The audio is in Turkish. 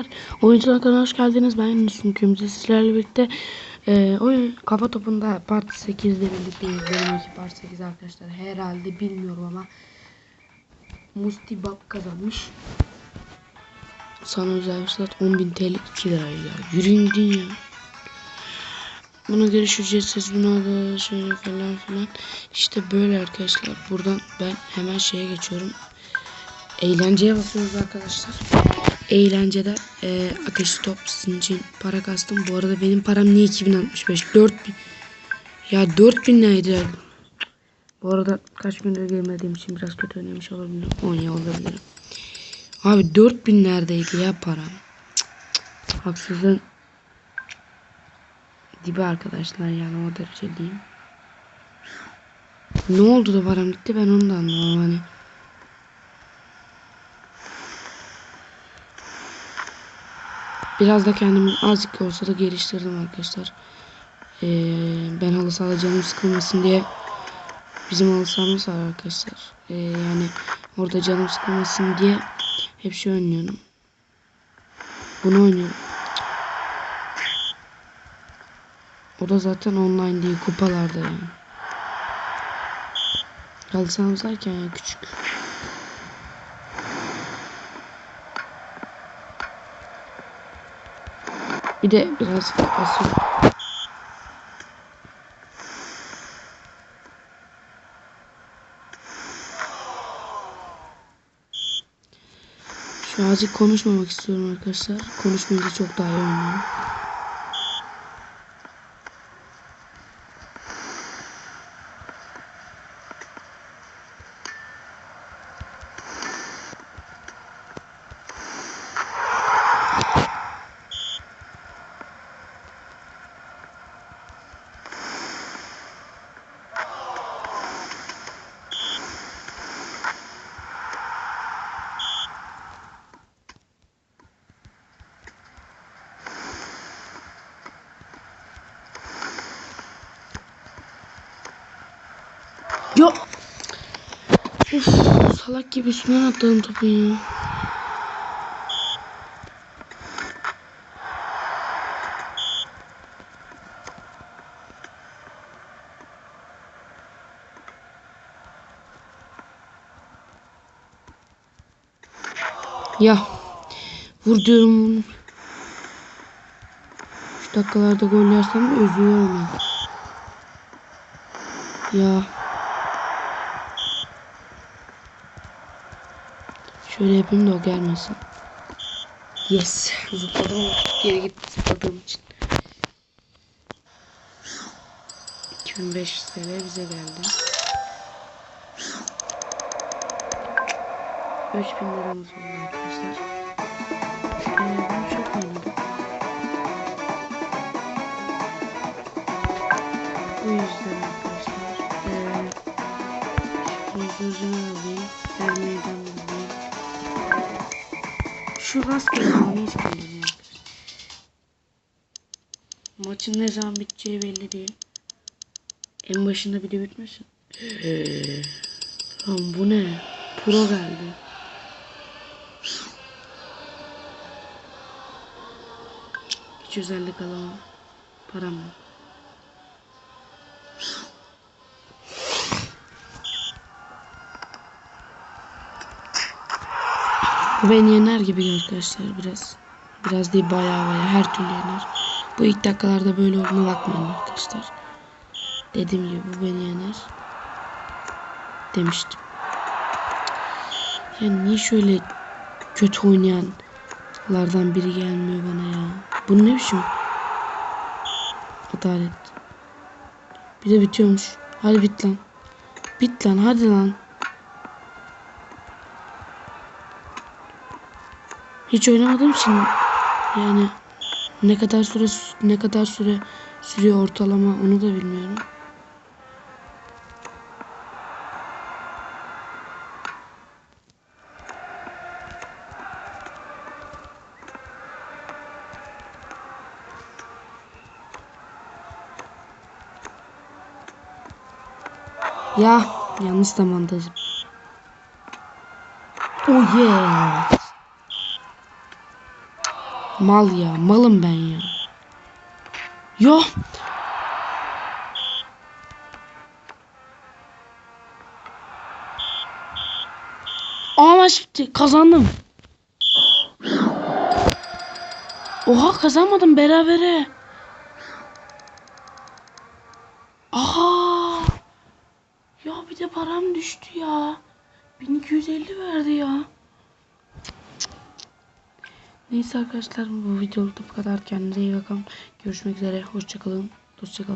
arkadaşlar. Oyuncular kanalına hoş geldiniz. Ben Yunus Mükemmel sizlerle birlikte e, oyun kafa topunda part 8'de birlikteyiz. Bölüm 2 part 8 arkadaşlar. Herhalde bilmiyorum ama Musti Bab kazanmış. Sana özel fırsat 10.000 TL 2 lira ya. Yürüyün gidin ya. Buna giriş ücretsiz buna da şöyle falan filan. İşte böyle arkadaşlar. Buradan ben hemen şeye geçiyorum. Eğlenceye basıyoruz arkadaşlar. Eğlencede e, akışı top sizin için para kastım. Bu arada benim param niye 2065? 4000. Ya 4000 neydi? Bu arada kaç gündür girmediğim için biraz kötü oynamış olabilirim. Oynuyor olabilirim. Abi 4000 neredeydi ya cık. Haksızın dibi arkadaşlar yani o derece diyeyim. Ne oldu da param gitti ben onu da anlamadım hani. Biraz da kendimi azıcık olsa da geliştirdim arkadaşlar. Ee, ben halı sahada canım sıkılmasın diye bizim halı sahamız var arkadaşlar. Ee, yani orada canım sıkılmasın diye hep şey oynuyorum. Bunu oynuyorum. O da zaten online değil kupalarda yani. Halı sahamız yani küçük. Bir de biraz basıyor. Şu azıcık konuşmamak istiyorum arkadaşlar. Konuşmayınca çok daha iyi oynuyorum. Ya. Uf, salak gibi üstünden atladım topu ya. Ya. Vur diyorum. Şu dakikalarda gol yersem üzülüyorum ya. Ya. Şöyle yapayım da o gelmesin. Yes. Zıpladım geri gitti zıpladığım için. 2500 TL bize geldi. 3000 liramız oldu arkadaşlar. Çok oynadım. Bu yüzden Şu rastgele oyunu hiç. Maçın ne zaman biteceği belli değil. En başında bir de bitmesin. Lan bu ne? Pro geldi. Hiç özellik alamam. Param yok. Bu beni yener gibi arkadaşlar biraz. Biraz değil bayağı bayağı her türlü yener. Bu ilk dakikalarda böyle olduğuna bakmayın arkadaşlar. Dediğim gibi bu beni yener. Demiştim. Yani niye şöyle kötü oynayanlardan biri gelmiyor bana ya. Bu ne biçim? Adalet. Bir de bitiyormuş. Hadi bit lan. Bit lan hadi lan. Hiç oynamadığım için yani ne kadar süre ne kadar süre sürüyor ortalama onu da bilmiyorum. Ya yanlış zamanda zıp- Oh yeah. Mal ya. Malım ben ya. Yo. Aa maç bitti. Kazandım. Oha kazanmadım berabere. Aha. Ya bir de param düştü ya. 1250 verdi ya. Neyse arkadaşlar bu videoluk da bu kadar. Kendinize iyi bakın. Görüşmek üzere. Hoşçakalın. Hoşçakalın.